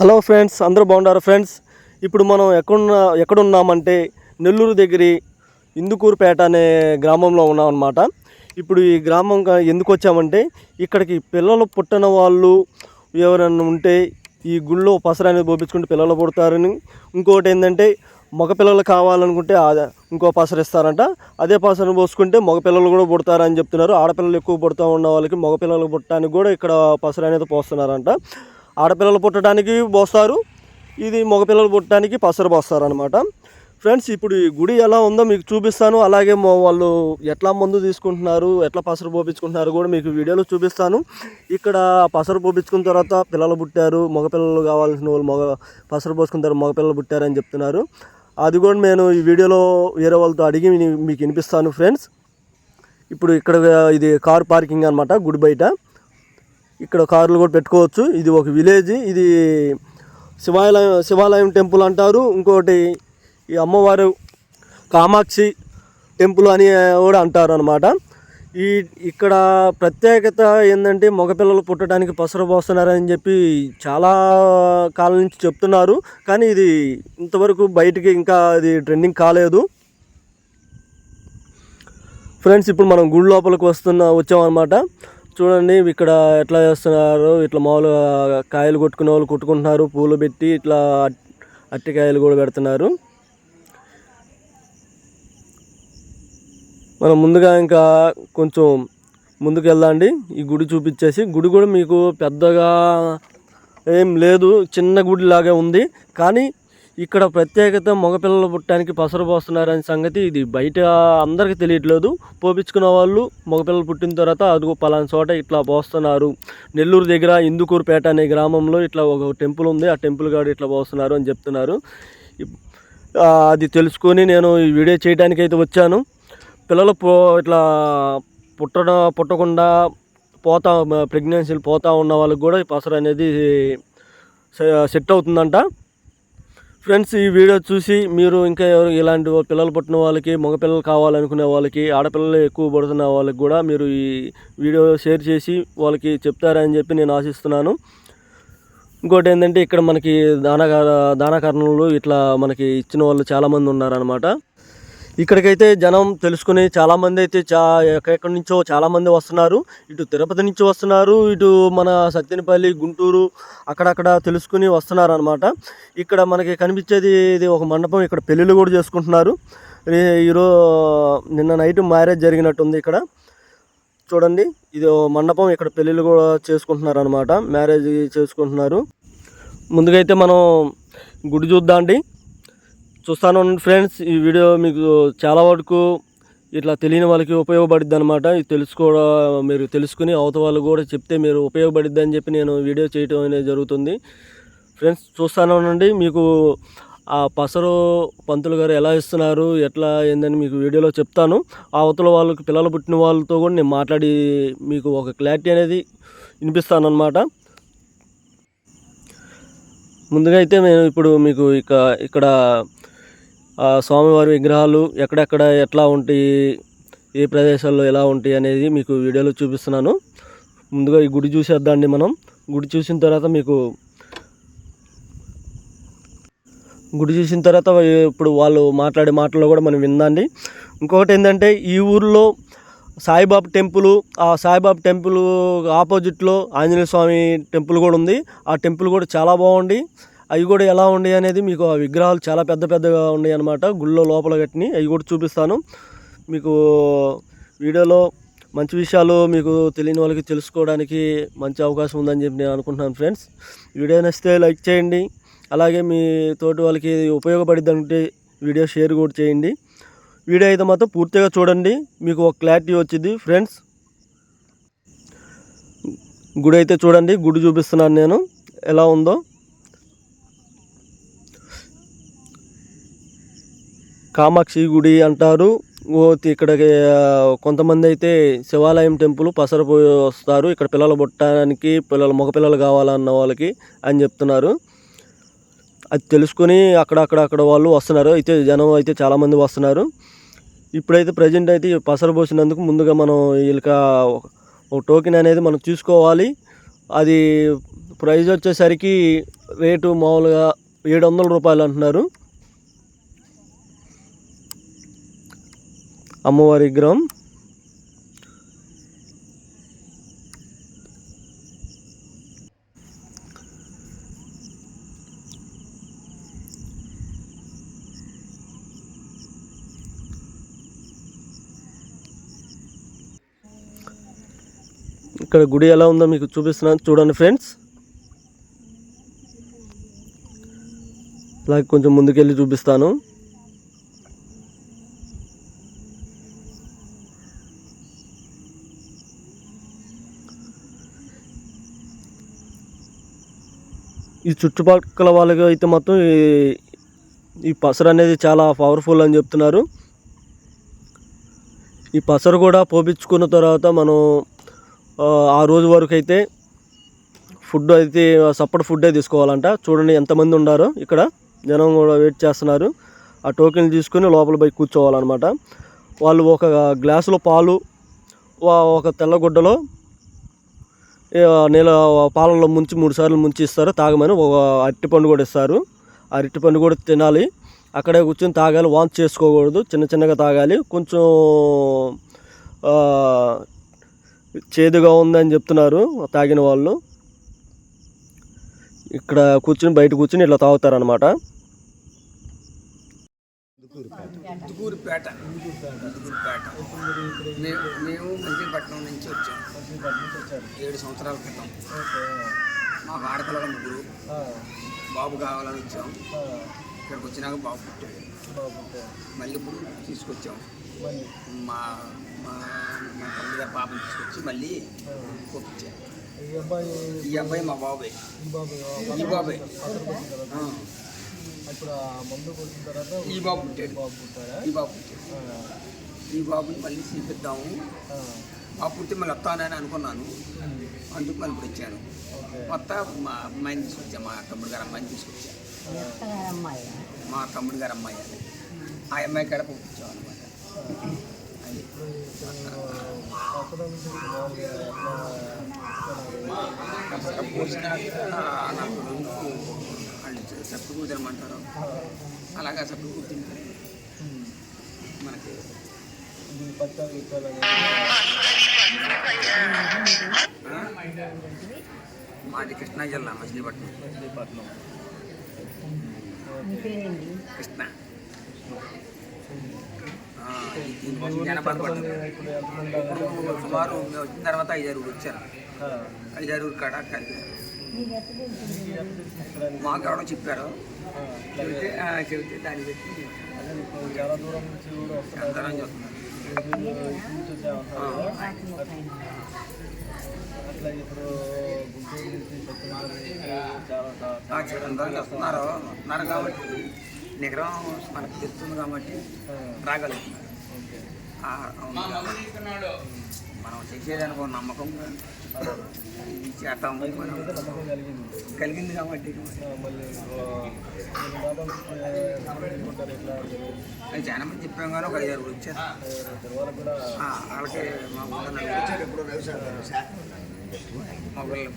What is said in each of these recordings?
Hello friends అందరూ బాగున్నారు friends? ఇప్పుడు మనం ఎక్కడున్న ఎక్కడున్నామంటే నెల్లూరు దగ్గరి ఇందుకూరుపేట అనే గ్రామంలో ఉన్నాం అనమాట ఇప్పుడు ఈ గ్రామం ఎందుకు వచ్చామంటే ఇక్కడికి పిల్లలు పుట్టిన వాళ్ళు ఎవరైనా ఉంటే ఈ గుళ్ళో పసర అనేది పోపించుకుంటే పిల్లలు పుడతారని. ఇంకోటి ఏంటంటే మగ పిల్లలు కావాలనుకుంటే ఇంకో పసర ఇస్తారంట. అదే పసరను పోసుకుంటే మగ పిల్లలు కూడా పుడతారని చెప్తున్నారు. ఆడపిల్లలు ఎక్కువ పుడతా ఉన్న వాళ్ళకి మగ పిల్లలు పుట్టడానికి కూడా ఇక్కడ పసర అనేది పోస్తున్నారంట. ఆడపిల్లలు పుట్టడానికి పోస్తారు. ఇది మగపిల్లలు పుట్టడానికి పసరు పోస్తారు అనమాట ఫ్రెండ్స్ ఇప్పుడు ఈ గుడి ఎలా ఉందో మీకు చూపిస్తాను. అలాగే వాళ్ళు ఎట్లా మందు తీసుకుంటున్నారు ఎట్లా పసరు పోపించుకుంటున్నారు కూడా మీకు వీడియోలో చూపిస్తాను. ఇక్కడ పసరు పోపించుకున్న తర్వాత పిల్లలు పుట్టారు మగపిల్లలు కావాల్సిన వాళ్ళు మగ పసరు పోసుకున్న తర్వాత మగపిల్లలు పుట్టారని చెప్తున్నారు. అది కూడా నేను ఈ వీడియోలో వేరే వాళ్ళతో అడిగి మీకు వినిపిస్తాను ఫ్రెండ్స్. ఇప్పుడు ఇక్కడ ఇది కార్ పార్కింగ్ అనమాట గుడి బయట. ఇక్కడ కార్లు కూడా పెట్టుకోవచ్చు. ఇది ఒక విలేజ్ ఇది శివాలయం శివాలయం టెంపుల్ అంటారు. ఇంకోటి ఈ అమ్మవారు కామాక్షి టెంపుల్ అని కూడా అంటారు అనమాట ఈ ఇక్కడ ప్రత్యేకత ఏంటంటే మగపిల్లలు పుట్టడానికి పసరు పోస్తున్నారని చెప్పి చాలా కాలం నుంచి చెప్తున్నారు. కానీ ఇది ఇంతవరకు బయటికి ఇంకా అది ట్రెండింగ్ కాలేదు. ఫ్రెండ్స్ ఇప్పుడు మనం గుడి లోపలికి వస్తున్న వచ్చామన్నమాట. చూడండి ఇక్కడ ఎట్లా చేస్తున్నారు? ఇట్లా మామూలుగా కాయలు కొట్టుకునే వాళ్ళు కొట్టుకుంటున్నారు పూలు పెట్టి ఇట్లా అట్- అట్టికాయలు కూడా పెడుతున్నారు. మనం ముందుగా ఇంకా కొంచెం ముందుకు వెళ్దాండి. ఈ గుడి చూపించేసి గుడి కూడా మీకు పెద్దగా ఏం లేదు చిన్న గుడి లాగే ఉంది. కానీ ఇక్కడ ప్రత్యేకత మగపిల్లలు పుట్టడానికి పసరు పోస్తున్నారనే సంగతి ఇది బయట అందరికీ తెలియట్లేదు. పోపించుకున్న వాళ్ళు మగపిల్లలు పుట్టిన తర్వాత అదిగో పలానా చోట ఇట్లా పోస్తున్నారు. నెల్లూరు దగ్గర ఇందుకూరుపేట అనే గ్రామంలో ఇట్లా ఒక టెంపుల్ ఉంది. ఆ టెంపుల్ కాడ ఇట్లా పోస్తున్నారు అని చెప్తున్నారు. అది తెలుసుకొని నేను ఈ వీడియో చేయడానికి అయితే వచ్చాను. పిల్లలు పో ఇట్లా పుట్టడ పుట్టకుండా పోతా ప్రెగ్నెన్సీలు పోతా ఉన్న వాళ్ళకి కూడా ఈ పసరు అనేది సెట్ అవుతుందంట. ఫ్రెండ్స్ ఈ వీడియో చూసి మీరు ఇంకా ఎవరు ఇలాంటి పిల్లలు పుట్టిన వాళ్ళకి మగపిల్లలు కావాలనుకునే వాళ్ళకి ఆడపిల్లలు ఎక్కువ పడుతున్న వాళ్ళకి కూడా మీరు ఈ వీడియో షేర్ చేసి వాళ్ళకి చెప్తారని చెప్పి నేను ఆశిస్తున్నాను. ఇంకోటి ఏంటంటే ఇక్కడ మనకి దానాకార దానాకరణలు ఇట్లా మనకి ఇచ్చిన వాళ్ళు చాలామంది ఉన్నారనమాట ఇక్కడికైతే జనం తెలుసుకుని చాలామంది అయితే చా ఎక్కడెక్కడి నుంచో చాలామంది వస్తున్నారు. ఇటు తిరుపతి నుంచి వస్తున్నారు ఇటు మన సత్యనపల్లి గుంటూరు అక్కడక్కడ తెలుసుకుని వస్తున్నారు అనమాట ఇక్కడ మనకి కనిపించేది ఇది ఒక మండపం. ఇక్కడ పెళ్ళిళ్ళు కూడా చేసుకుంటున్నారు. ఈరో నిన్న నైట్ మ్యారేజ్ జరిగినట్టుంది ఇక్కడ. చూడండి ఇది మండపం. ఇక్కడ పెళ్ళిళ్ళు కూడా చేసుకుంటున్నారు అనమాట మ్యారేజ్ చేసుకుంటున్నారు. ముందుగా అయితే మనం గుడి చూద్దాం అండి చూస్తాను ఫ్రెండ్స్ ఈ వీడియో మీకు చాలా వరకు ఇట్లా తెలియని వాళ్ళకి ఉపయోగపడుద్ది అనమాట తెలుసుకోవడం మీరు తెలుసుకుని అవత వాళ్ళు కూడా చెప్తే మీరు ఉపయోగపడుద్ది అని చెప్పి నేను వీడియో చేయటం అనేది జరుగుతుంది. ఫ్రెండ్స్ చూస్తానండి మీకు ఆ పసరు పంతులు గారు ఎలా ఇస్తున్నారు ఎట్లా ఏందని మీకు వీడియోలో చెప్తాను. అవతల వాళ్ళకి పిల్లలు పుట్టిన వాళ్ళతో కూడా నేను మాట్లాడి మీకు ఒక క్లారిటీ అనేది వినిపిస్తాను అనమాట ముందుగా అయితే నేను ఇప్పుడు మీకు ఇక ఇక్కడ స్వామివారి విగ్రహాలు ఎక్కడెక్కడ ఎట్లా ఉంటాయి ఏ ప్రదేశాల్లో ఎలా ఉంటాయి అనేది మీకు వీడియోలో చూపిస్తున్నాను. ముందుగా ఈ గుడి చూసేద్దాండి మనం. గుడి చూసిన తర్వాత మీకు గుడి చూసిన తర్వాత ఇప్పుడు వాళ్ళు మాట్లాడే మాటల్లో కూడా మనం విందండి. ఇంకొకటి ఏంటంటే ఈ ఊర్లో సాయిబాబా టెంపుల్ ఆ సాయిబాబా టెంపుల్ ఆపోజిట్లో ఆంజనేయ స్వామి టెంపుల్ కూడా ఉంది. ఆ టెంపుల్ కూడా చాలా బాగుంది. అవి కూడా ఎలా ఉన్నాయి అనేది మీకు ఆ విగ్రహాలు చాలా పెద్ద పెద్దగా ఉన్నాయి అనమాట గుళ్ళో లోపల కట్టిని అవి కూడా చూపిస్తాను. మీకు వీడియోలో మంచి విషయాలు మీకు తెలియని వాళ్ళకి తెలుసుకోవడానికి మంచి అవకాశం ఉందని చెప్పి నేను అనుకుంటున్నాను ఫ్రెండ్స్. వీడియో నచ్చితే లైక్ చేయండి. అలాగే మీ తోటి వాళ్ళకి ఉపయోగపడిద్ది అంటే వీడియో షేర్ కూడా చేయండి. వీడియో అయితే మాత్రం పూర్తిగా చూడండి. మీకు ఒక క్లారిటీ వచ్చింది ఫ్రెండ్స్. గుడి అయితే చూడండి. గుడి చూపిస్తున్నాను నేను. ఎలా ఉందో. కామాక్షి గుడి అంటారు. ఓ ఇక్కడ కొంతమంది అయితే శివాలయం టెంపుల్ పసరపోయి వస్తారు. ఇక్కడ పిల్లలు పుట్టడానికి పిల్లలు మగ పిల్లలు కావాలన్న వాళ్ళకి అని చెప్తున్నారు. అది తెలుసుకొని అక్కడక్కడ అక్కడ వాళ్ళు వస్తున్నారు. అయితే జనం అయితే చాలామంది వస్తున్నారు. ఇప్పుడైతే ప్రజెంట్ అయితే పసరు పోసినందుకు ముందుగా మనం వీళ్ళకి ఒక టోకెన్ అనేది మనం తీసుకోవాలి అది ప్రైజ్ వచ్చేసరికి రేటు మామూలుగా ఏడు వందల రూపాయలు అంటున్నారు. అమ్మవారి విగ్రహం. ఇక్కడ గుడి ఎలా ఉందో మీకు చూపిస్తున్నాను. చూడండి ఫ్రెండ్స్. అలాగే కొంచెం ముందుకెళ్ళి చూపిస్తాను. ఈ చుట్టుపక్కల వాళ్ళకి అయితే మొత్తం ఈ- ఈ పసరు అనేది చాలా పవర్ఫుల్ అని చెప్తున్నారు. ఈ పసరు కూడా పోపించుకున్న తర్వాత మనం ఆ, రోజు వరకు అయితే ఫుడ్ అయితే సపరేట్ ఫుడ్డే తీసుకోవాలంట. చూడండి ఎంతమంది ఉన్నారో ఇక్కడ. జనం కూడా వెయిట్ చేస్తున్నారు. ఆ టోకెన్ తీసుకుని లోపల పోయి కూర్చోవాలన్నమాట. వాళ్ళు ఒక గ్లాసులో పాలు ఒక తెల్లగుడ్డలో నీళ్ళ పాలల్లో ముంచి మూడు సార్లు ముంచి ఇస్తారు తాగమని ఒక అరటిపండు కూడా ఇస్తారు. ఆ అరటిపండు కూడా తినాలి. అక్కడే కూర్చొని తాగాలి వాంతి చేసుకోకూడదు చిన్న చిన్నగా తాగాలి. కొంచెం చేదుగా ఉందని చెప్తున్నారు తాగిన వాళ్ళు. ఇక్కడ కూర్చుని బయట కూర్చుని ఇట్లా తాగుతారనమాట దుగూరుపేట మేము మేము మంచిపట్నం నుంచి వచ్చాం. ఏడు సంవత్సరాల క్రితం. మాకు ఆడపిల్లల ముగ్గురు బాబు కావాలని వచ్చాం. ఇక్కడికి వచ్చినాక బాబు పుట్టాడు. మళ్ళీ ఇప్పుడు తీసుకొచ్చాం. మా మా మా గారి పాపని తీసుకొచ్చి మళ్ళీ పంపించాం ఈ అబ్బాయి మా బాబాయ్ ఈ బాబాయ్. ఇప్పుడు మందు కొట్టిన తర్వాత ఈ బాబు పుట్టాడు ఈ బాబు పుట్టాడు ఈ బాబుని మళ్ళీ చూపిద్దాము ఆ పుట్టి మళ్ళీ వస్తానని అనుకున్నాను అందుకు మళ్ళీ ఇప్పుడు వచ్చాను మొత్తం మా అమ్మాయిని తీసుకొచ్చా మా తమ్ముడు గారు అమ్మాయిని తీసుకొచ్చా మా తమ్ముడు గారు అమ్మాయి అది ఆ అమ్మాయి కాడ పంపించాం అనమాట అది పోసినాక నాకు సప్పు కూర్చోమంటారు అలాగా సప్పు కూర్చుంటారు మనకి? మాది కృష్ణా జిల్లా మచిలీపట్నం. కృష్ణ. జనపద పడుతుంది ఇప్పుడు సుమారు మేము వచ్చిన తర్వాత ఐదారుగురు వచ్చారు. ఐదారుగురు కాడ కలిపారు మాకు చెప్పారు. చెబితే ఆ, చెబితే దాన్ని పెట్టి చాలా దూరం నుంచి కూడా అందరం చూస్తున్నారు అట్లా ఇప్పుడు గుంటూరు నుంచి సత్యనారాయణ చాలా ఆ, అందరం వస్తున్నారు వస్తున్నారు కాబట్టి నిగరం మనకు తెలుస్తుంది కాబట్టి రాగలుగుతున్నారు మనం చేసేదానికి ఒక నమ్మకం చేస్తాం మనం కలిగింది కాబట్టి అది చాలా మంది చెప్పాం కానీ ఒక ఐదారు వచ్చారు వాళ్ళకి కూడా ఆ, వాళ్ళకి మా ఊళ్ళో నలుగురు వచ్చారు మా ఊళ్ళో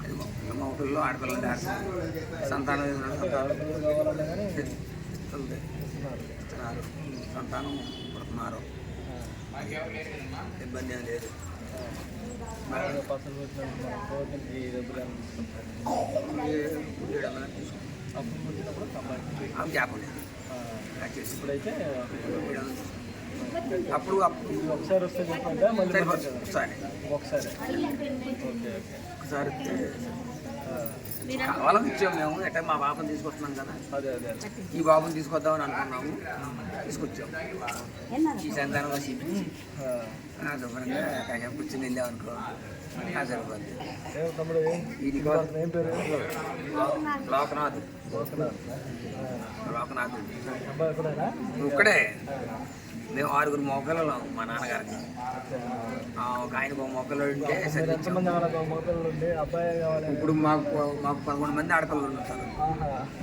అది మా ఊళ్ళో, మా ఊళ్ళో ఆడపిల్లలు సంతానం సంతానం సంతానం పుడుతున్నారు ఇబ్బంది ఏం లేదు. అప్పుడు గ్యాప్ చేసి ఇప్పుడైతే. అప్పుడు అప్పుడు ఒకసారి. వస్తే చెప్పండి ఒకసారి. ఒకసారి. కావాలని ఇచ్చాము మేము. ఎట్లా మా బాబుని తీసుకొస్తున్నాం కదా. అదే అదే అదే. ఈ బాబుని తీసుకొద్దామని అనుకున్నాము. తీసుకొచ్చాము ఈ సంతానం వచ్చి ఆ, శుభ్రంగా కాసేపు కూర్చొని వెళ్ళాం తమ్ముడు ఇది ఏం పేరు? లోకనాథ్ లోకనాథ్ ఇక్కడే మేము ఆరుగురు మొక్కలు మా నాన్నగారికి. ఒక ఆయనకు ఒక మొక్కలు ఉంటే ఇప్పుడు మాకు మాకు పదకొండు మంది ఆడపిల్లలు ఉంటారు.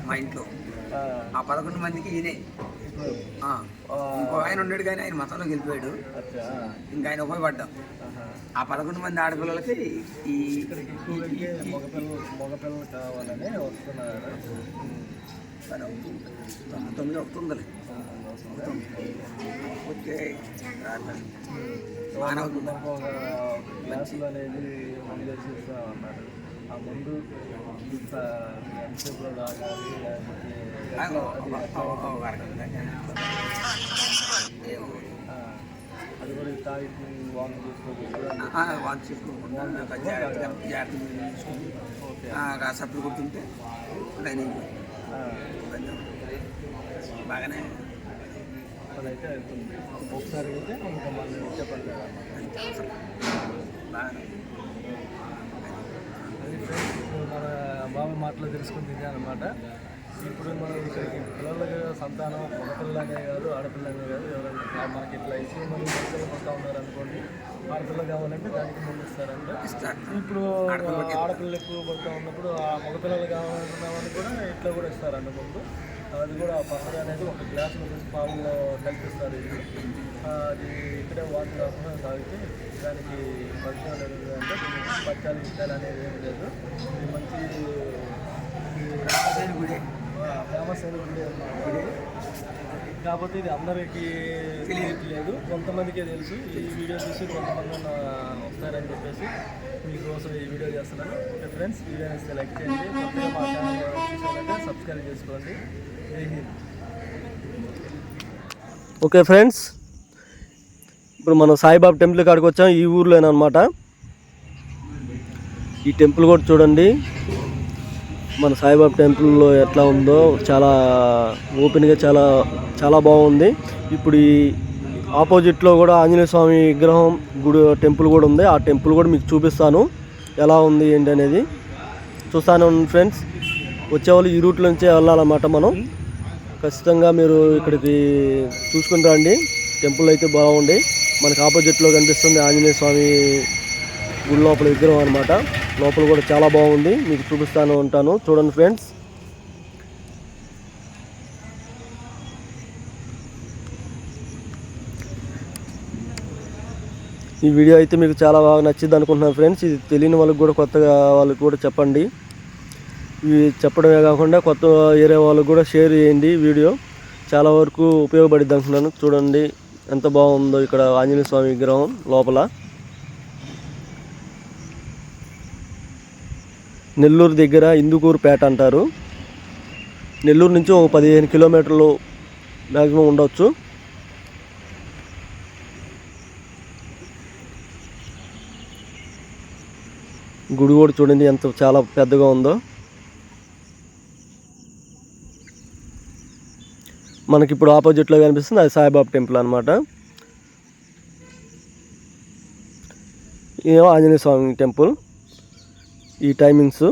మా ఇంట్లో. ఆ, పదకొండు మందికి ఈయనే. ఆ, ఇంకో ఆయన ఉన్నాడు కానీ ఆయన మతంలోకి వెళ్ళిపోయాడు. ఇంకా ఆయన ఉపయోగపడ్డాం. ఆ పదకొండు మంది ఆడపిల్లలకి ఈ మగపిల్లలు మగపిల్లలు కావాలని వస్తున్నారు. తొమ్మిది ఒక గ్లాసులు అనేది ముందు చేస్తా ఉన్నారు. ఆ ముందు ఇంత లేకపోతే ఆ, అది కూడా తాగి వాంగ్ చేసుకోకూడదు వాళ్ళు జాగ్రత్తగా సప్పుడు కొడుతుంటే లైనింగ్ ఆ, బాగానే. అవుతుంది ఒకసారి అయితే ఇంకా మళ్ళీ చెప్పండి. బాగానే. అది మన బాబు మాటలో తెలుసుకుంది అనమాట ఇప్పుడు మనం పిల్లలకి సంతానం మగపిల్లలనే కాదు ఆడపిల్లనే కాదు ఎవరైనా మనకి ఇట్లా ఇచ్చి మనం మగపిల్లలు పుడతా ఉన్నారు అనుకోండి ఆడపిల్ల కావాలంటే దానికి ముందు ఇస్తారంట ఇస్తారు. ఇప్పుడు ఆడపిల్లలు ఎక్కువ పడుతూ ఉన్నప్పుడు ఆ మగపిల్లలు కావాలనుకున్న వాళ్ళు కూడా ఇట్లా కూడా ఇస్తారంట ముందు. అది కూడా పచ్చడి అనేది ఒక గ్లాసులో తీసి పావులో కల్పిస్తారు ఇది. అది ఇక్కడే వాటర్ కాకుండా తాగితే దానికి పచ్చడి అనేది అంటే పచ్చాలు ఇచ్చాలు అనేది ఏం లేదు. ఇది మంచి ఫేమస్ అయిన గుడి కాకపోతే ఇది అందరికీ తెలియట్లేదు. కొంతమందికే తెలుసు. ఈ వీడియో చూసి కొంతమంది వస్తారని చెప్పేసి మీకోసం ఈ వీడియో చేస్తున్నాను. ఓకే ఫ్రెండ్స్ వీడియో సెలెక్ట్ చేయండి. కొత్తగా మా ఛానల్ సబ్స్క్రైబ్ చేసుకోండి. ఓకే ఫ్రెండ్స్ ఇప్పుడు మనం సాయిబాబా టెంపుల్ కాడికి వచ్చాం. ఈ ఊర్లోనమాట ఈ టెంపుల్ కూడా చూడండి. మన సాయిబాబా టెంపుల్లో ఎట్లా ఉందో చాలా ఓపెన్గా చాలా చాలా బాగుంది. ఇప్పుడు ఈ ఆపోజిట్లో కూడా ఆంజనేయ స్వామి విగ్రహం గుడి టెంపుల్ కూడా ఉంది. ఆ టెంపుల్ కూడా మీకు చూపిస్తాను. ఎలా ఉంది ఏంటి అనేది. చూస్తాను ఫ్రెండ్స్. వచ్చేవాళ్ళు ఈ రూట్ నుంచే వెళ్ళాలన్నమాట మనం. ఖచ్చితంగా మీరు ఇక్కడికి చూసుకుని రండి. టెంపుల్ అయితే బాగుంది. మనకి ఆపోజిట్లో కనిపిస్తుంది ఆంజనేయ స్వామి గుడి లోపల విగ్రహం అనమాట లోపల కూడా చాలా బాగుంది. మీకు చూపిస్తాను ఉంటాను. చూడండి ఫ్రెండ్స్. ఈ వీడియో అయితే మీకు చాలా బాగా నచ్చింది అనుకుంటున్నాను ఫ్రెండ్స్. ఇది తెలియని వాళ్ళకి కూడా కొత్తగా వాళ్ళకి కూడా చెప్పండి. ఇవి చెప్పడమే కాకుండా కొత్త ఏరియా వాళ్ళకి కూడా షేర్ చేయండి వీడియో. చాలా వరకు ఉపయోగపడిద్ది అనుకున్నాను చూడండి ఎంత బాగుందో ఇక్కడ ఆంజనేయ స్వామి విగ్రహం లోపల. నెల్లూరు దగ్గర ఇందుకూరుపేట అంటారు. నెల్లూరు నుంచి ఒక పదిహేను కిలోమీటర్లు మ్యాక్సిమం ఉండవచ్చు గుడి కూడా చూడండి ఎంత చాలా పెద్దగా ఉందో. మనకి ఇప్పుడు ఆపోజిట్లో కనిపిస్తుంది అది సాయిబాబా టెంపుల్ అనమాట ఏమో ఆంజనేయ స్వామి టెంపుల్. ఈ టైమింగ్స్